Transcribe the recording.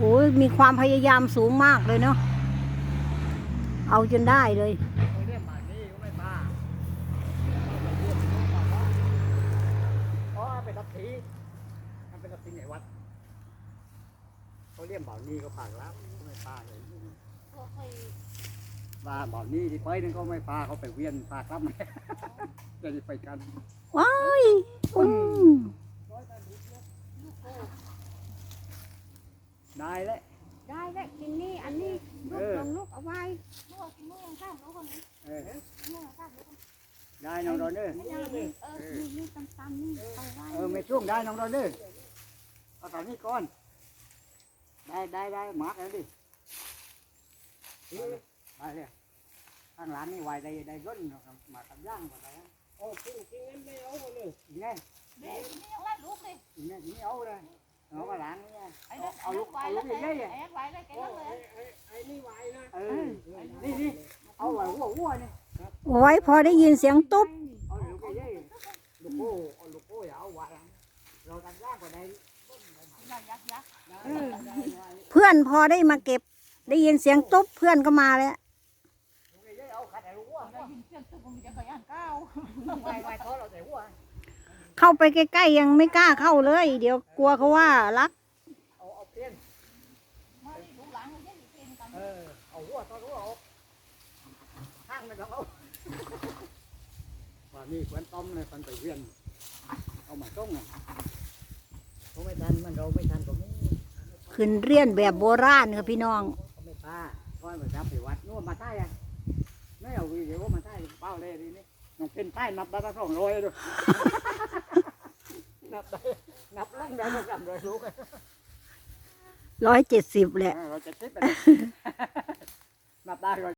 โอ้ยมีความพยายามสูงมากเลยเนาะเอาจนได้เลยเขาเรียกหมานี่ก็ไม่ป้าอ๋อเป็นลัทธิมันเป็นลัทธิไหนวัดเขาเรียกบ่าวนี่ก็ผ่านแล้วก็ไม่ป้าเลยว่าบ่าวนี่ที่ไปนึงก็ไม่ป้าเขาไปเวียนป้าครับจะได้ไปกันว้ายอืม ได้ แล้วได้แล้วกินนี่อันนี้ลูเอกอลงลูกเอาไว้เออลูกข้างลูกคนนี้ได้น้องโดนเด้อไม่เอาดิเออนี่นี่ตำๆนี่เอาไว้เออไม่ช่วงได้น้องโดนเด้อเอาตอนนี้ก่อน ได้ได้ได้มาร์กแล้วดิได้เลยข้างหลังนี่ไวได้ได้ร่นมาทำย่างกว่าไหนโอ้จริงจริงงั้นไม่เอาเลยอีไงเด็กนี่เอาไว้ลูกเลยอีไงอีเอาเลย เอามาหลังนี่ไงไอ้นั่นเอาลูกไว้เอาแล้ลูวกแกใหญ่ๆไอ้ไว้แล้วแกโอ้นั่นเลยไอ้ไอ้ไอ้นี่ไหวนะเออ นี่นี่เอาไว้หัวหัวนี่ไว้พอได้ยินเสียงตุ๊บเอาลูกใหญ่ๆลูกโป้เอาลูกโป้อย่าเอาไว้เราทำย่างกว่าไหนยักยักยักเออเพื่อนพอได้มาเก็บ ได้ยินเสียงตุ๊บเพื่อนก็มาแล้วลูกใหญ่ๆเอาขัดให้ลูกหัวได้ยินเสียงตุ๊บมันจะขยันก้าวไว้ไว้ท้อเราใส่หัว เข้าไปใกล้ๆยังไม่กล้าเข้าเลย เดี๋ยวกลัวเขาว่ารักเอาเอาเพี้ยนมาดิลูกหลังเลยจะเป็นกันเออเอาหัวท้อหัวเอาข้างไม่ต้องเอาว่านี่ควนต้มเลยคนไปเวียนเอามาต้มอะเขาไม่ทันมันเราไม่ทันก็ไม่ขึ้นเรียนแบบโบราณค่ะพี่น้องเขาไม่ป้าก้อนมาจับไปวัดนู่นมาใต้อะไม่เอาวีเดี๋ยวมาใต้เป้าเลยดีนี่ น้อเป็นป้ายนับได้ละสองร้อยด้วยนับได้นับลงได้ละสามร้อยลูกร้อยเจ็ดสิบแหละร้อยเจ็ดสิบแหละนับได้ร้อย